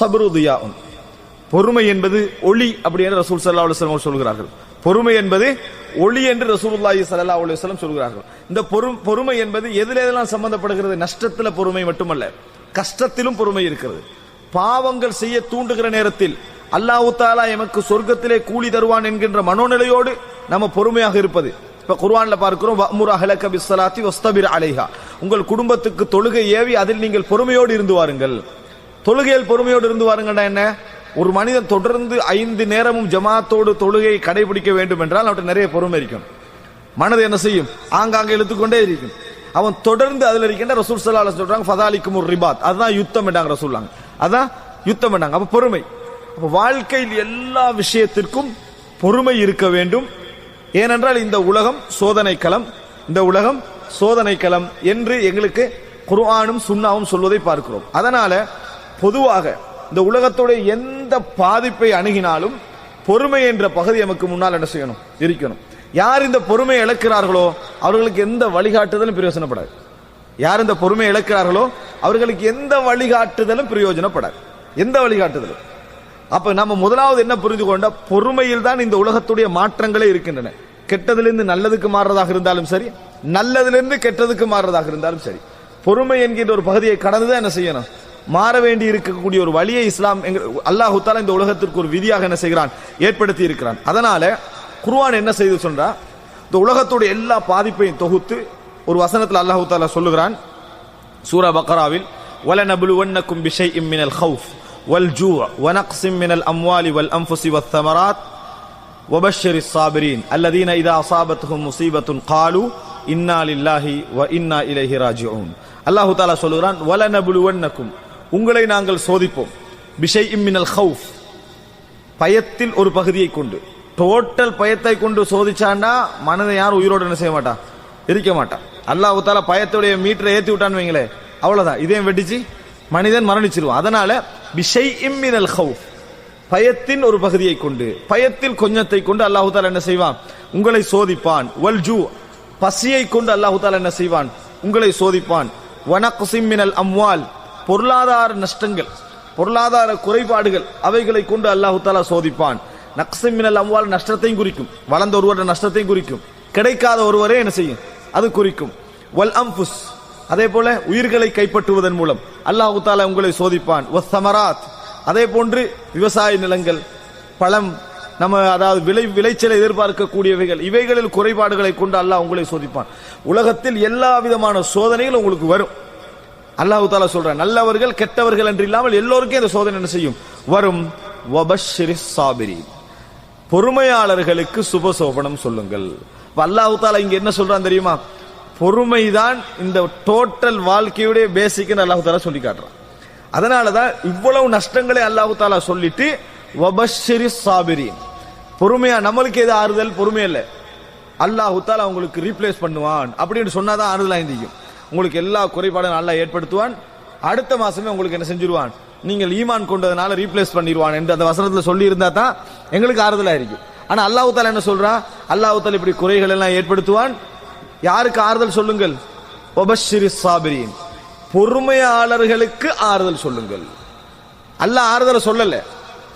அஸ்ஸப்ரு பொறுமை என்பது ஒளி அப்படி என்று ரசூல் சல்லா அலுவலம் சொல்கிறார்கள். பொறுமை என்பது ஒளி என்று ரசூலுல்லாஹி சல்லா அலுவலம் சொல்கிறார்கள். இந்த பொறு- பொறுமை என்பது எதில் எதெல்லாம் சம்பந்தப்படுகிறது? நஷ்டத்தில் பொறுமை மட்டுமல்ல. கஷ்டத்திலும் பொறுமை இருக்கிறது. பாவங்கள் செய்ய தூண்டுகிற நேரத்தில் அல்லாஹு தாலா எமக்கு சொர்க்கத்திலே கூலி தருவான் என்கின்ற மனோநிலையோடு நம்ம பொறுமையாக இருப்பது. இப்ப குர்வான்ல பார்க்கிறோம் வஅமுர் அஹ்லக பிஸ்ஸலாத்தி வஸ்தபிர் அலைஹா. உங்கள் குடும்பத்துக்கு தொழுகை ஏவி அதில் நீங்கள் பொறுமையோடு இருந்து வாருங்கள். தொழுகையில் பொறுமையோடு இருந்து வாருங்கடா என்ன? ஒரு மனிதன் தொடர்ந்து ஐந்து நேரமும் ஜமாத்தோடு தொழுகையை கடைபிடிக்க வேண்டும் என்றால் அவற்றை நிறைய பொறுமை இருக்கும். மனது என்ன செய்யும்? ஆங்காங்கே இழுத்துக்கொண்டே இருக்கும். அவன் தொடர்ந்து அதில் இருக்கின்ற ரசூல் ஸல்லல்லாஹு சொல்றாங்க ஃபதாலிக்கும் ஒரு ரிபாத். அதுதான் யுத்தம் என்றாங்க ரசூல்லாங்க அதான் யுத்தம் என்றாங்க. அப்போ பொறுமை. அப்போ வாழ்க்கையில் எல்லா விஷயத்திற்கும் பொறுமை இருக்க வேண்டும். ஏனென்றால் இந்த உலகம் சோதனை களம் இந்த உலகம் சோதனை களம் என்று எங்களுக்கு குர்ஆனும் சுண்ணாவும் சொல்வதை பார்க்கிறோம். அதனால பொதுவாக இந்த உலகத்துடைய எந்த பாதிப்பை அணுகினாலும் பொறுமை என்ற பகுதி நமக்கு முன்னால் என்ன செய்யணும்? இருக்கணும். யார் இந்த பொறுமையை இழக்கிறார்களோ அவர்களுக்கு எந்த வழிகாட்டுதலும் பிரயோஜனப்படாது. யார் இந்த பொறுமையை இழக்கிறார்களோ அவர்களுக்கு எந்த வழிகாட்டுதலும் பிரயோஜனப்படாது. எந்த வழிகாட்டுதலும்? அப்ப நம்ம முதலாவது என்ன புரிந்து கொண்டா பொறுமையில் தான் இந்த உலகத்துடைய மாற்றங்களே இருக்கின்றன. கெட்டதிலிருந்து நல்லதுக்கு மாறுறதாக இருந்தாலும் சரி நல்லதிலிருந்து கெட்டதுக்கு மாறுறதாக இருந்தாலும் சரி பொறுமை என்கின்ற ஒரு பகுதியை கடந்துதான் என்ன செய்யணும்? மாற வேண்டி இருக்கக்கூடிய ஒரு வழியை இஸ்லாம் எங்க- அல்லாஹு தாலா இந்த உலகத்திற்கு ஒரு விதியாக என்ன செய்கிறான் ஏற்படுத்தி இருக்கிறான் அதனால குர்ஆன் என்ன செய்து சொல்றா இந்த உலகத்துடைய எல்லா பாதிப்பையும் தொகுத்து ஒரு வசனத்தில் அல்லாஹு தாலா சொல்லுகிறான் சூரா பக்ராவில் وَلَنَبْلُوَنَّكُمْ بِشَيْءٍ مِّنَ الْخَوْفِ وَالْجُوعِ وَنَقْصٍ مِّنَ الْأَمْوَالِ وَالْأَنفُسِ وَالثَّمَرَاتِ وَبَشِّرِ الصَّابِرِينَ الَّذِينَ إِذَا أَصَابَتْهُم مُّصِيبَةٌ قَالُوا إِنَّا لِلَّهِ وَإِنَّا إِلَيْهِ راجعون அல்லாஹ் தஆலா சொல்கிறான் وَلَنَبْلُوَنَّكُمْ உங்களை நாங்கள் சோதிப்போம். பிஷை இம்மினல் ஹவுஃப் பயத்தில் ஒரு பகுதியை கொண்டு. டோட்டல் பயத்தை கொண்டு சோதிச்சாண்டா மனதை யாரும் உயிரோடு என்ன செய்ய மாட்டான் இருக்க மாட்டான் அல்லாஹ் பயத்துடைய மீட்டரை ஏற்றி விட்டான்னு வைங்களே அவ்வளோதான் இதையும் வெடிச்சு மனிதன் மரணிச்சிருவான். அதனால பிஷை இம்மினல் ஹவுஃப் பயத்தின் ஒரு பகுதியை கொண்டு பயத்தில் கொஞ்சத்தை கொண்டு அல்லாஹு தாலா என்ன செய்வான்? உங்களை சோதிப்பான். வல் ஜூ பசியை கொண்டு அல்லாஹு தாலா என்ன செய்வான்? உங்களை சோதிப்பான். வனக்குசிம்மினல் அம்வால். பொருளாதார நஷ்டங்கள் பொருளாதார குறைபாடுகள் அவைகளை கொண்டு அல்லாஹு தாலா சோதிப்பான். நக்சமினல் மினல் அம்வால் நஷ்டத்தையும் குறிக்கும். வளர்ந்த ஒருவர நஷ்டத்தையும் குறிக்கும். கிடைக்காத ஒருவரே என்ன செய்யும்? அது குறிக்கும். வல் அம்புஸ் அதே போல உயிர்களை கைப்பற்றுவதன் மூலம் அல்லாஹு தாலா உங்களை சோதிப்பான். வஸ் சமராத் அதே போன்று விவசாய நிலங்கள் பழம் நம்ம அதாவது விளை விளைச்சலை எதிர்பார்க்கக்கூடியவைகள் இவைகளில் குறைபாடுகளை கொண்டு அல்லாஹ் உங்களை சோதிப்பான். உலகத்தில் எல்லா விதமான சோதனைகள் உங்களுக்கு வரும். அல்லாஹு தாலா சொல்ற நல்லவர்கள் கெட்டவர்கள் என்று இல்லாமல் எல்லோருக்கும் இந்த சோதனை என்ன செய்யும்? வரும். சாபிரி பொறுமையாளர்களுக்கு பொறுமையாளர்களுக்கு சுபசோபனம் சொல்லுங்கள். அல்லாஹு தாலா இங்க என்ன சொல்றான் தெரியுமா? பொறுமைதான் இந்த டோட்டல் வாழ்க்கையுடைய பேசிக்னு அல்லாஹு தாலா சொல்லி காட்டுறான். அதனாலதான் இவ்வளவு நஷ்டங்களை அல்லாஹு தாலா சொல்லிட்டு வபஷ்ஷிரிஸ் சாபிரி பொறுமையா நம்மளுக்கு எது ஆறுதல்? பொறுமை இல்லை. அல்லாஹு தாலா உங்களுக்கு ரீப்ளேஸ் பண்ணுவான். அப்படின்னு சொன்னாதான் ஆறுதலா இருந்திக்கும் உங்களுக்கு எல்லா குறைபாடும் நல்லா ஏற்படுத்துவான். அடுத்த மாசமே உங்களுக்கு என்ன செஞ்சிருவான்? நீங்கள் ஈமான் கொண்டதுனால ரீப்ளேஸ் பண்ணிடுவான் என்று அந்த வசனத்தில் சொல்லி இருந்தா தான் எங்களுக்கு ஆறுதலா இருக்கும் ஆனா அல்லாஹு தாலா என்ன சொல்றா? அல்லாஹு தாலா இப்படி குறைகள் எல்லாம் ஏற்படுத்துவான். யாருக்கு ஆறுதல் சொல்லுங்கள்? ஒபஷிரி சாபிரின். பொறுமையாளர்களுக்கு ஆறுதல் சொல்லுங்கள். அல்லாஹ் ஆறுதலை சொல்லல.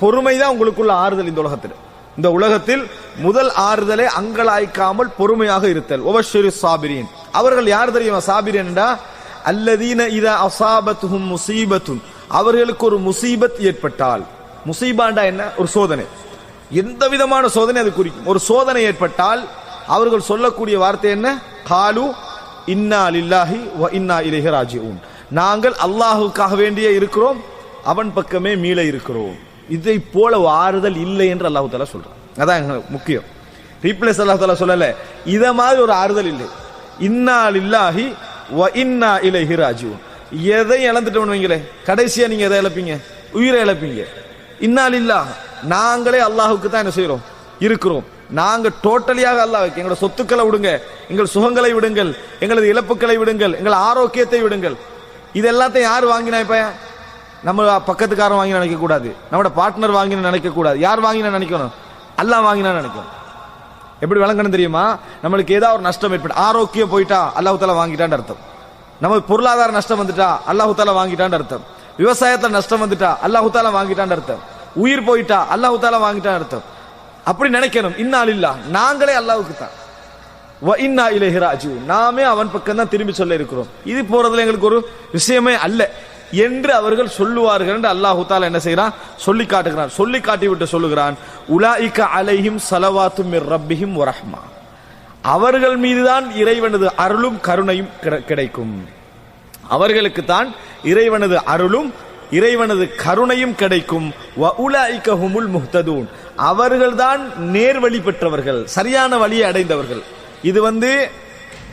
பொறுமை தான் உங்களுக்குள்ள ஆறுதல் இந்த உலகத்தில். இந்த உலகத்தில் முதல் ஆறுதலை அங்கலாய்க்காமல் பொறுமையாக இருத்தல். ஒபஷிரு சாபிரின். அவர்கள் யார் தெரியுமா? சாபிர் என்றா அல்லதீன இத அசாபத்துஹும் முசீபத்துன். அவர்களுக்கு ஒரு முசீபத் ஏற்பட்டால். முசீபாண்டா என்ன? ஒரு சோதனை. எந்த விதமான சோதனை அது குறிக்கும்? ஒரு சோதனை ஏற்பட்டால் அவர்கள் சொல்லக்கூடிய வார்த்தை என்ன? காலு இன்னா லில்லாஹி வ இன்னா இலைஹி ராஜிஊன். நாங்கள் அல்லாஹுக்காக வேண்டியே இருக்கிறோம் அவன் பக்கமே மீள இருக்கிறோம். இதை போல ஆறுதல் இல்லை என்று அல்லாஹு தாலா சொல்றான். அதான் முக்கியம். ரீப்ளேஸ் அல்லாஹு தாலா சொல்லல. இத மாதிரி ஒரு ஆறுதல் இல்லை. இன்னாலில்லாஹி வ இன்னா இலைஹி ராஜிஊன். எதை இழந்துட்டோம்னு வைங்களே கடைசியா நீங்க எதை இழப்பீங்க? உயிரை இழப்பீங்க. இன்னாலில்லா நாங்களே அல்லாஹுக்கு தான் என்ன செய்யறோம் இருக்கிறோம். நாங்க டோட்டலியாக அல்லாஹ் எங்களோட சொத்துக்களை விடுங்க. எங்கள் சுகங்களை விடுங்கள். எங்களது இழப்புக்களை விடுங்கள். எங்கள் ஆரோக்கியத்தை விடுங்கள். இது எல்லாத்தையும் யார் வாங்கினா இப்ப? நம்ம பக்கத்துக்காரன் வாங்கி நினைக்க கூடாது நம்மளோட பார்ட்னர் வாங்கி நினைக்க கூடாது யார் வாங்கினா நினைக்கணும்? அல்லாஹ் வாங்கினா நினைக்கணும். எப்படி விளங்கணும் தெரியுமா? நம்மளுக்கு ஏதாவது ஒரு நஷ்டம் ஏற்பட்டு ஆரோக்கியம் போயிட்டா அல்லாஹு தாலா வாங்கிட்டான்னு அர்த்தம். நம்ம பொருளாதார நஷ்டம் வந்துட்டா அல்லாஹு தாலா வாங்கிட்டான்னு அர்த்தம். விவசாயத்துல நஷ்டம் வந்துட்டா அல்லாஹு தாலா வாங்கிட்டான்னு அர்த்தம். உயிர் போயிட்டா அல்லாஹு தாலா வாங்கிட்டான்னு அர்த்தம். அப்படி நினைக்கணும். இன்னால் இல்லா நாங்களே அல்லாவுக்கு தான். வ இன்னா இலைஹி நாமே அவன் பக்கம் தான் திரும்பி சொல்ல இருக்கிறோம். இது போறதுல எங்களுக்கு ஒரு விஷயமே அல்ல. என்று அவர்கள் சொல்லுவார்கள் என்று அல்லாஹு தாலா என்ன செய்கிறான்? சொல்லி காட்டுகிறான். சொல்லி காட்டிவிட்டு சொல்லுகிறான் உலாயிக்க அலைஹிம் சலவாத்தும் ரப்பிஹிம் வரஹ்மா அவர்கள் மீதுதான் இறைவனது அருளும் கருணையும் கிடைக்கும். அவர்களுக்கு தான் இறைவனது அருளும் இறைவனது கருணையும் கிடைக்கும். வ முஹ்ததூன். அவர்கள்தான் நேர்வழி பெற்றவர்கள் சரியான வழியை அடைந்தவர்கள். இது வந்து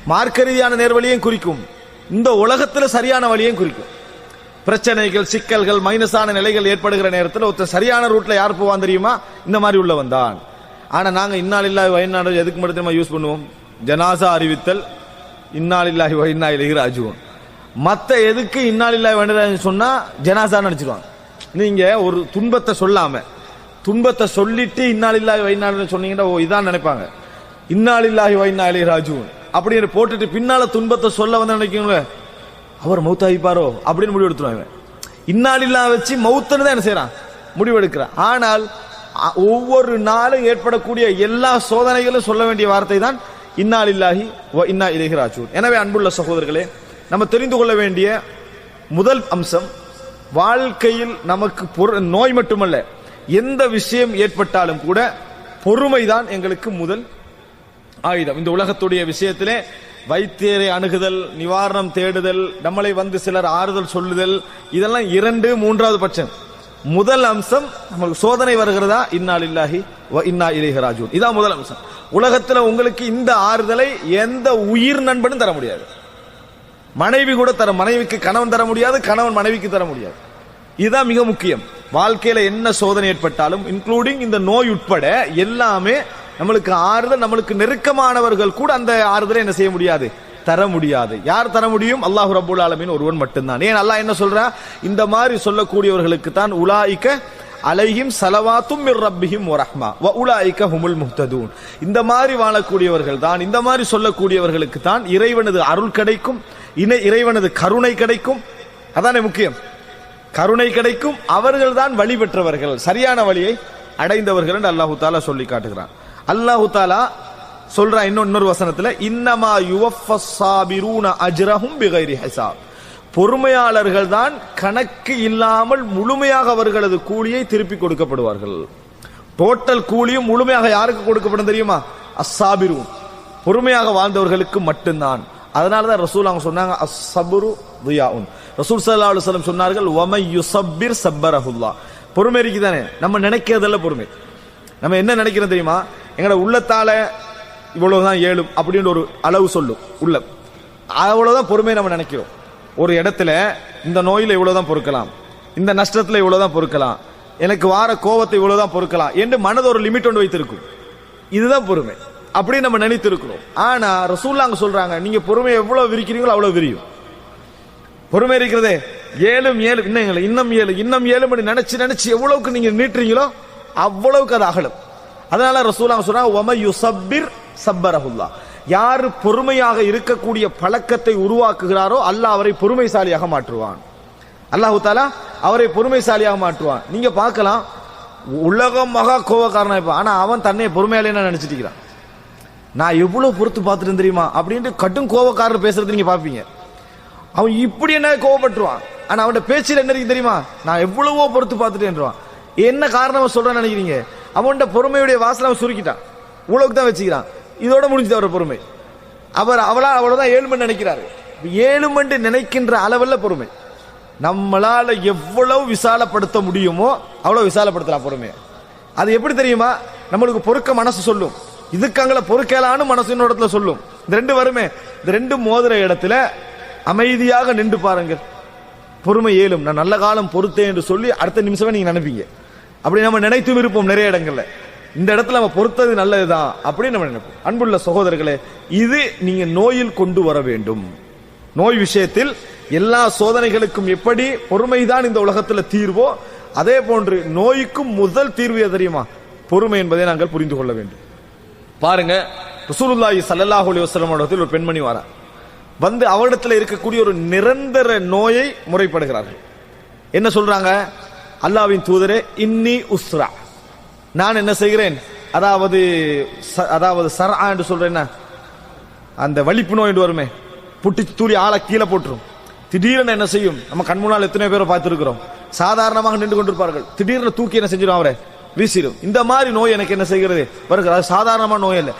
மார்க்க ரீதியான நேர்வழியையும் குறிக்கும். இந்த உலகத்தில் சரியான வழியையும் குறிக்கும். பிரச்சனைகள் சிக்கல்கள் மைனஸான நிலைகள் ஏற்படுகிற நேரத்தில் ஒருத்தர் சரியான ரூட்ல யார் போவான் தெரியுமா? இந்த மாதிரி உள்ள வந்தான் ஆனா நாங்க இன்னாலில்லாஹி வயநாடு எதுக்கு மட்டும் தெரியுமா யூஸ் பண்ணுவோம்? ஜனாசா அறிவித்தல் இன்னாலில்லாஹி வயனா இலகி ராஜுவன் மற்ற எதுக்கு இன்னாலில்லாஹி வயனா சொன்னா ஜனாசா நினைச்சிருவாங்க நீங்க ஒரு துன்பத்தை சொல்லாம துன்பத்தை சொல்லிட்டு இன்னாலில்லாஹி வயநாடு சொன்னீங்கன்னா ஓ இதான் நினைப்பாங்க. இன்னாலில்லாஹி வைனா இலகி ராஜுவன் அப்படின்னு போட்டுட்டு பின்னால துன்பத்தை சொல்ல வந்து நினைக்கீங்களே அவர் மௌத்தாயிப்பாரோ அப்படின்னு முடிவு எடுத்துருவாங்க இன்னாலில்லா வச்சு மௌத்தன்னு தான் என்ன செய்யறான் முடிவெடுக்கிறான் ஆனால் ஒவ்வொரு நாளும் ஏற்படக்கூடிய எல்லா சோதனைகளும் சொல்ல வேண்டிய வார்த்தை தான் இன்னாலில்லாஹி வ இன்னா இலைஹி எனவே அன்புள்ள சகோதரர்களே நம்ம தெரிந்து கொள்ள வேண்டிய முதல் அம்சம் வாழ்க்கையில் நமக்கு பொரு- நோய் மட்டுமல்ல எந்த விஷயம் ஏற்பட்டாலும் கூட பொறுமைதான் எங்களுக்கு முதல் ஆயுதம். இந்த உலகத்துடைய விஷயத்திலே வைத்தியரை அணுகுதல் நிவாரணம் தேடுதல் நம்மளை வந்து சிலர் ஆறுதல் சொல்லுதல் இதெல்லாம் இரண்டு மூன்றாவது பட்சம். முதல் அம்சம் நமக்கு சோதனை வருகிறதா? இன்னால் இல்லாஹி இன்னா இலைஹி இதான் முதல் அம்சம். உலகத்துல உங்களுக்கு இந்த ஆறுதலை எந்த உயிர் நண்பனும் தர முடியாது. மனைவி கூட தர மனைவிக்கு கணவன் தர முடியாது கணவன் மனைவிக்கு தர முடியாது. இதுதான் மிக முக்கியம். வாழ்க்கையில என்ன சோதனை ஏற்பட்டாலும் இன்க்ளூடிங் இந்த நோய் உட்பட எல்லாமே நம்மளுக்கு ஆறுதல் நம்மளுக்கு நெருக்கமானவர்கள் கூட அந்த ஆறுதலை என்ன செய்ய முடியாது? தர முடியாது. யார் தர முடியும்? அல்லாஹ் ரபுல் ஆலமின் ஒருவன் மட்டும்தான். ஏன் அல்லாஹ் என்ன சொல்றா? இந்த மாதிரி சொல்லக்கூடியவர்களுக்கு தான் உலாயிக்க அலைஹிம் சலவாத்தும் மிர் ரப்பிஹிம் வரஹ்மா வ உலாயிக்க ஹுமுல் முஹ்ததூன். இந்த மாதிரி வாழக்கூடியவர்கள் தான் இந்த மாதிரி சொல்லக்கூடியவர்களுக்கு தான் இறைவனது அருள் கிடைக்கும் இணை இறைவனது கருணை கிடைக்கும். அதானே முக்கியம்? கருணை கிடைக்கும். அவர்கள் தான் வழி பெற்றவர்கள். சரியான வழியை அடைந்தவர்கள் என்று அல்லாஹு தாலா சொல்லி காட்டுகிறான். அல்லாஹு தாலா சொல்றான் இன்னொரு வசனத்துல இன்னமா யுவஃபஸாபிரூன அஜ்ரஹும் பிகைரி ஹிசாப். பொறுமையாளர்கள் தான் கணக்கு இல்லாமல் முழுமையாக அவர்களது கூலியை திருப்பி கொடுக்கப்படுவார்கள். டோட்டல் கூலியும் முழுமையாக யாருக்கு கொடுக்கப்படும் தெரியுமா? அஸ்ஸாபிரூன் பொறுமையாக வாழ்ந்தவர்களுக்கு மட்டும்தான். அதனால தான் ரசூல் அவங்க சொன்னாங்க அஸ்ஸபுரு துயாவுன் ரசூல் சல்லா அலுவலம் சொன்னார்கள் ஒமை யுசப்பிர் சப்பரஹுல்லா. பொறுமை இருக்குதானே? நம்ம நினைக்கிறதல்ல பொறுமை. நம்ம என்ன நினைக்கிறோம் தெரியுமா? எங்களோட உள்ளத்தால இவ்வளவுதான் ஏழும் அப்படின்ற ஒரு அளவு சொல்லும் உள்ளம் அவ்வளவுதான் பொறுமை நம்ம நினைக்கிறோம். ஒரு இடத்துல இந்த நோயில இவ்வளவுதான் பொறுக்கலாம். இந்த நஷ்டத்துல இவ்வளவுதான் பொறுக்கலாம். எனக்கு வார கோவத்தை இவ்வளவுதான் பொறுக்கலாம் என்று மனது ஒரு லிமிட் ஒன்று வைத்திருக்கும். இதுதான் பொறுமை. அப்படி நம்ம நினைத்திருக்கிறோம். ஆனா ரசூல்லா அங்க சொல்றாங்க நீங்க பொறுமை எவ்வளவு விரிக்கிறீங்களோ அவ்வளவு விரியும். பொறுமை இருக்கிறதே ஏழும் ஏழு இன்னும் இன்னும் ஏழு இன்னும் ஏழு மணி நினைச்சு நினைச்சு எவ்வளவுக்கு நீங்க நீட்டுறீங்களோ அவ்வளவுக்கு அது அகலும். அதனால ரசூலாங்க சொல்றாங்க ஒம யுசப்பிர் சப்பரஹுல்லா. யார் பொறுமையாக இருக்கக்கூடிய பழக்கத்தை உருவாக்குகிறாரோ அல்லாஹ் அவரை பொறுமைசாலியாக மாற்றுவான். அல்லாஹு தாலா அவரை பொறுமைசாலியாக மாற்றுவான். நீங்க பார்க்கலாம் உலகம் மகா கோவக்காரனா இருப்பான் ஆனா அவன் தன்னை பொறுமையாலே நினைச்சிட்டு இருக்கிறான்? நான் எவ்வளவு பொறுத்து பார்த்துட்டு தெரியுமா? அப்படின்ட்டு கட்டும் கோவக்காரர் பேசுறது நீங்க பாப்பீங்க அவன் இப்படி என்ன கோவப்பட்டுருவான் ஆனா அவன் பேச்சில் என்ன இருக்கு தெரியுமா? நான் எவ்வளவோ பொறுத்து பார்த்துட்டேன்றான் என்ன காரணம் அவன் நினைக்கிறீங்க? அவன்கிட்ட பொறுமையுடைய வாசலை அவன் சுருக்கிட்டான். உழவுக்கு தான் வச்சுக்கிறான். இதோட முடிஞ்சது அவர் பொறுமை. அவர் அவளா அவ்வளவுதான் ஏழு மணி நினைக்கிறாரு. ஏழு மணி நினைக்கின்ற அளவில் பொறுமை. நம்மளால எவ்வளவு விசாலப்படுத்த முடியுமோ அவ்வளவு விசாலப்படுத்தலாம் பொறுமையை. அது எப்படி தெரியுமா? நம்மளுக்கு பொறுக்க மனசு சொல்லும். இதுக்காங்கள பொறுக்கலான்னு மனசு இன்னொரு இடத்துல சொல்லும். இந்த ரெண்டு வருமே இந்த ரெண்டு மோதிர இடத்துல அமைதியாக நின்று பாருங்கள். பொறுமை ஏழும். நான் நல்ல காலம் பொறுத்தேன் என்று சொல்லி அடுத்த நிமிஷமே நீங்க நினைப்பீங்க. அப்படி நம்ம நினைத்தும் இருப்போம் நிறைய இடங்கள்ல. இந்த இடத்துல நம்ம பொறுத்தது நல்லதுதான் அப்படின்னு நம்ம நினைப்போம். அன்புள்ள சகோதரர்களே இது நீங்க நோயில் கொண்டு வர வேண்டும். நோய் விஷயத்தில் எல்லா சோதனைகளுக்கும் எப்படி பொறுமைதான் இந்த உலகத்துல தீர்வோ அதே போன்று நோய்க்கும் முதல் தீர்வு தெரியுமா? பொறுமை என்பதை நாங்கள் புரிந்து கொள்ள வேண்டும். பாருங்க ரசூலுல்லாஹி ஸல்லல்லாஹு அலைஹி வஸல்லம் இடத்தில் ஒரு பெண்மணி வரா. வந்து அவரிடத்துல இருக்கக்கூடிய ஒரு நிரந்தர நோயை முறைப்படுகிறார்கள். என்ன சொல்றாங்க? அல்லாவின் தூதரே இன்னி உஸ்ரா. நான் என்ன செய்கிறேன்? அதாவது ச- அதாவது சரா என்று சொல்றேன் என்ன? அந்த வலிப்பு நோய் என்று வருமே. புட்டி தூளி ஆளை கீழே போட்டுரும். திடீரென என்ன செய்யும்? நம்ம கண் முன்னால் எத்தனை பேரை பார்த்துருக்கிறோம். சாதாரணமாக நின்று கொண்டிருப்பார்கள். திடீர்னு தூக்கி என்ன செஞ்சிடும் அவரை? வீசிடும் இந்த மாதிரி நோய் எனக்கு என்ன செய்கிறது? வருகிறது. அது சாதாரணமான நோய் இல்லை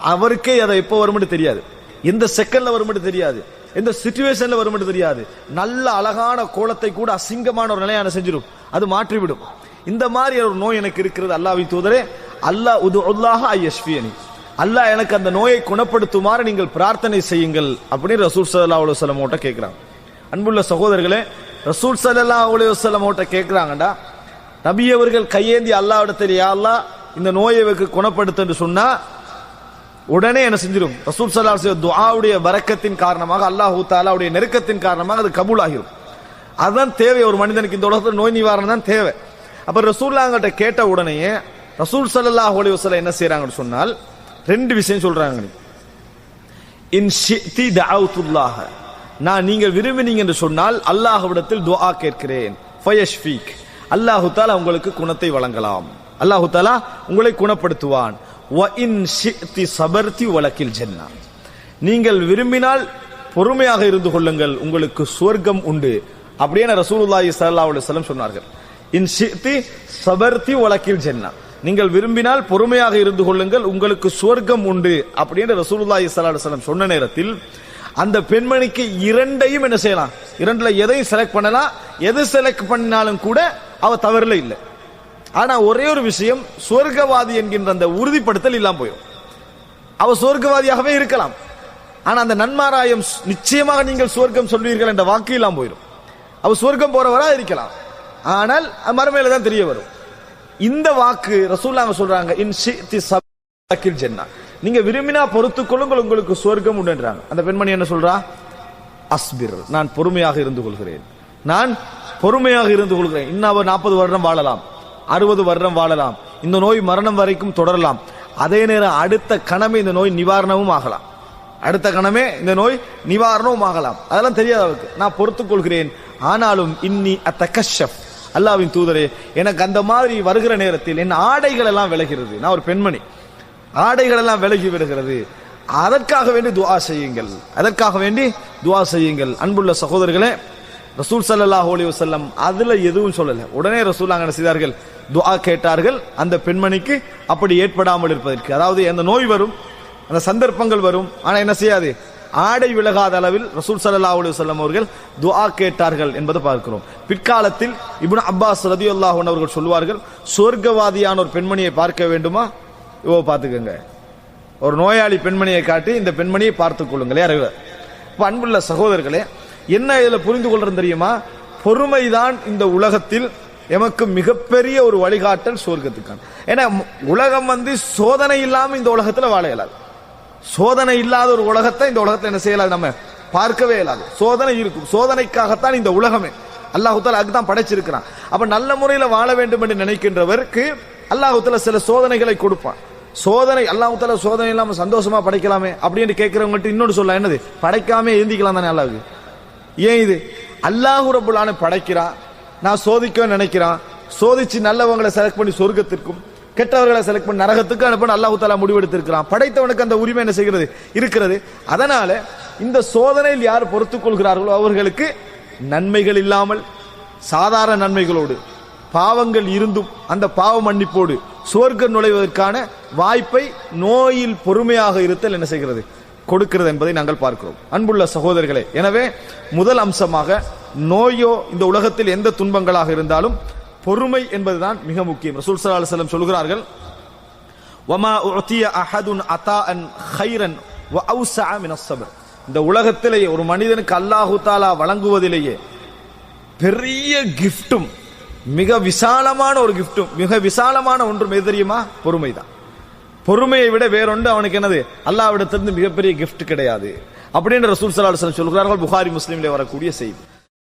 அவருக்கே அதை எப்போ வரும்னு தெரியாது. எந்த செகண்ட்ல வரும்னு தெரியாது. எந்த சுச்சுவேஷன்ல வரும்னு தெரியாது. நல்ல அழகான கோலத்தை கூட அசிங்கமான ஒரு நிலையான செஞ்சிடும் அது மாற்றிவிடும். இந்த மாதிரி ஒரு நோய் எனக்கு இருக்கிறது அல்லாஹ்வின் தூதரே. அல்லாஹ் உது அல்லாஹ் ஐயஸ்பியனி அல்லாஹ் எனக்கு அந்த நோயை குணப்படுத்துமாறு நீங்கள் பிரார்த்தனை செய்யுங்கள் அப்படின்னு ரசூல் சல்லா அலி வல்லம் ஓட்ட கேட்கிறாங்க. அன்புள்ள சகோதரர்களே ரசூல் சல்லா அலி வல்லம் ஓட்ட கேட்கிறாங்கடா நபி அவர்கள் கையேந்தி அல்லாஹ் இடத்துல இந்த நோயை எனக்கு குணப்படுத்து என்று சொன்னா உடனே என்ன செஞ்சிடும் ரசூல் சல்லா துஆவுடைய வரக்கத்தின் காரணமாக அல்லாஹூ தாலாவுடைய நெருக்கத்தின் காரணமாக அது கபூல் ஆகிரும் அதுதான் தேவை. ஒரு மனிதனுக்கு இந்த உலகத்தில் நோய் நிவாரணம் தான் தேவை. அப்ப ரசூல்லாங்கிட்ட கேட்ட உடனேயே ரசூல் சல்லா ஹோலி வஸல்லம் என்ன செய்யறாங்கன்னு சொன்னால் ரெண்டு விஷயம் சொல்றாங்க. இன் ஷித்தி தஅவுத்துல்லாஹ. நான் நீங்கள் விரும்பினீங்க என்று சொன்னால் அல்லாஹ்விடத்தில் துஆ கேட்கிறேன். ஃபயஷ்ஃபீக். அல்லாஹு தாலா உங்களுக்கு குணத்தை வழங்கலாம். அல்லாஹு தாலா உங்களை குணப்படுத்துவான். வ இன் ஷித்தி சபர்தி வழக்கில் ஜன்னா. நீங்கள் விரும்பினால் பொறுமையாக இருந்து கொள்ளுங்கள். உங்களுக்கு சுவர்க்கம் உண்டு. அப்படியே ரசூலுல்லாஹி ஸல்லல்லாஹு அலைஹி வஸல்லம் சொன்னார்கள். இன் சித்தி சபர்தி வலக்கில் ஜன்னா. நீங்கள் விரும்பினால் பொறுமையாக இருந்து கொள்ளுங்கள் உங்களுக்கு சுவர்க்கம் உண்டு அப்படின்னு ரசூலுல்லாஹி ஸல்லல்லாஹு அலைஹி வஸல்லம் சொன்ன நேரத்தில் அந்த பெண்மணிக்கு இரண்டையும் என்ன செய்யலாம்? இரண்டுல எதையும் செலக்ட் பண்ணலாம்? எது செலக்ட் பண்ணினாலும் கூட அவ தவறுல இல்லை. ஆனா ஒரே ஒரு விஷயம் சுவர்க்கவாதி என்கின்ற அந்த உறுதிப்படுத்தல் இல்லாம போயிடும். அவ சுவர்க்கவாதியாகவே இருக்கலாம். ஆனா அந்த நன்மாராயம் நிச்சயமாக நீங்கள் சுவர்க்கம் சொல்வீர்கள் என்ற வாக்கு இல்லாம போயிடும். அவர் சொர்க்கம் போறவரா இருக்கலாம். ஆனால் மறுமையில தான் தெரிய வரும். இந்த வாக்கு ரசூல்லாங்க சொல்றாங்க இன் ஷித்தி நீங்க விரும்பினா பொறுத்து கொள்ளுங்கள் உங்களுக்கு சொர்க்கம் உண்டுன்றாங்க. அந்த பெண்மணி என்ன சொல்றா? அஸ்பிர் நான் பொறுமையாக இருந்து கொள்கிறேன். நான் பொறுமையாக இருந்து கொள்கிறேன். இன்னும் அவர் நாற்பது வருடம் வாழலாம் அறுபது வருடம் வாழலாம். இந்த நோய் மரணம் வரைக்கும் தொடரலாம். அதே நேரம் அடுத்த கணமே இந்த நோய் நிவாரணமும் ஆகலாம். அடுத்த கணமே இந்த நோய் நிவாரணமும் ஆகலாம். அதெல்லாம் தெரியாத அவருக்கு. நான் பொறுத்துக் கொள்கிறேன். ஆனாலும் இன்னி அத்தகஷப் அல்லாவின் தூதரே எனக்கு அந்த மாதிரி வருகிற நேரத்தில் என் ஆடைகள் எல்லாம் விலகிறது. நான் ஒரு பெண்மணி. ஆடைகள் எல்லாம் விலகி விடுகிறது. அதற்காக வேண்டி துவா செய்யுங்கள். அதற்காக வேண்டி துவா செய்யுங்கள். அன்புள்ள சகோதரர்களே ரசூல் ஸல்லல்லாஹு அலைஹி வசல்லம் அதுல எதுவும் சொல்லலை. உடனே ரசூல் அங்கே செய்தார்கள்? துவா கேட்டார்கள். அந்த பெண்மணிக்கு அப்படி ஏற்படாமல் இருப்பதற்கு. அதாவது அந்த நோய் வரும் அந்த சந்தர்ப்பங்கள் வரும். ஆனால் என்ன செய்யாது? ஆடை விலகாத அளவில் ரசூல் சல்லா அலி வல்லம் அவர்கள் துஆ கேட்டார்கள் என்பதை பார்க்கிறோம். பிற்காலத்தில் இப்னு அப்பாஸ் ரதியல்லாஹு அவர்கள் சொல்வார்கள் சொர்க்கவாதியான ஒரு பெண்மணியை பார்க்க வேண்டுமா? இவோ பார்த்துக்கோங்க. ஒரு நோயாளி பெண்மணியை காட்டி இந்த பெண்மணியை பார்த்து கொள்ளுங்களே அறிவர் இப்போ அன்புள்ள சகோதரர்களே என்ன இதில் புரிந்து கொள்றது தெரியுமா? பொறுமைதான் இந்த உலகத்தில் எமக்கு மிகப்பெரிய ஒரு வழிகாட்டல் சொர்க்கத்துக்கான. ஏன்னா உலகம் வந்து சோதனை இல்லாமல் இந்த உலகத்தில் வாழ இயலாது. சோதனை இல்லாத ஒரு உலகத்தை இந்த உலகத்தை என்ன செய்யலாது நம்ம பார்க்கவே இல்லாது சோதனை இருக்கும். சோதனைக்காகத்தான் இந்த உலகமே. அல்லாஹு அதுக்கு அதுதான் படைச்சிருக்கிறான். அப்ப நல்ல முறையில் வாழ வேண்டும் என்று நினைக்கின்றவருக்கு அல்லாஹு சில சோதனைகளை கொடுப்பான். சோதனை அல்லாஹு சோதனை இல்லாம சந்தோஷமா படைக்கலாமே அப்படின்னு கேட்கிறவங்கள்ட்ட இன்னொன்று சொல்ல என்னது? படைக்காம எழுந்திக்கலாம் தானே அல்லாவுக்கு ஏன் இது? அல்லாஹு ரபுல்லான படைக்கிறான். நான் சோதிக்க நினைக்கிறான். சோதிச்சு நல்லவங்களை செலக்ட் பண்ணி சொர்க்கத்திற்கும் கெட்டவர்களை செலக்ட் பண்ணி நரகத்துக்கு அனுப்ப அல்லாஹு தாலா முடிவெடுத்திருக்கிறான். படைத்தவனுக்கு அந்த உரிமை என்ன செய்கிறது? இருக்கிறது. அதனால இந்த சோதனையில் யார் பொறுத்துக் கொள்கிறார்களோ அவர்களுக்கு நன்மைகள் இல்லாமல் சாதாரண நன்மைகளோடு பாவங்கள் இருந்தும் அந்த பாவ மன்னிப்போடு சுவர்க்கம் நுழைவதற்கான வாய்ப்பை நோயில் பொறுமையாக இருத்தல் என்ன செய்கிறது? கொடுக்கிறது என்பதை நாங்கள் பார்க்கிறோம். அன்புள்ள சகோதரர்களே எனவே முதல் அம்சமாக நோயோ இந்த உலகத்தில் எந்த துன்பங்களாக இருந்தாலும் பொறுமை என்பதுதான் மிக முக்கியம். ரசூல் சல்லா அலைஹி சொல்கிறார்கள் வமா உத்திய அஹதுன் அதாஅன் ஹைரன் வ அவ்ஸஅ மின இந்த உலகத்திலேயே ஒரு மனிதனுக்கு அல்லாஹு தாலா வழங்குவதிலேயே பெரிய கிஃப்டும் மிக விசாலமான ஒரு கிஃப்டும் மிக விசாலமான ஒன்றும் எது தெரியுமா? பொறுமைதான் பொறுமையை விட வேறொன்று அவனுக்கு என்னது? அல்லாவிடத்திலிருந்து மிகப்பெரிய கிஃப்ட் கிடையாது. அப்படின்னு ரசூல் ஸல்லல்லாஹு அலைஹி சொல்கிறார்கள் புகாரி முஸ்லீம்ல வரக்கூடிய செய்தி.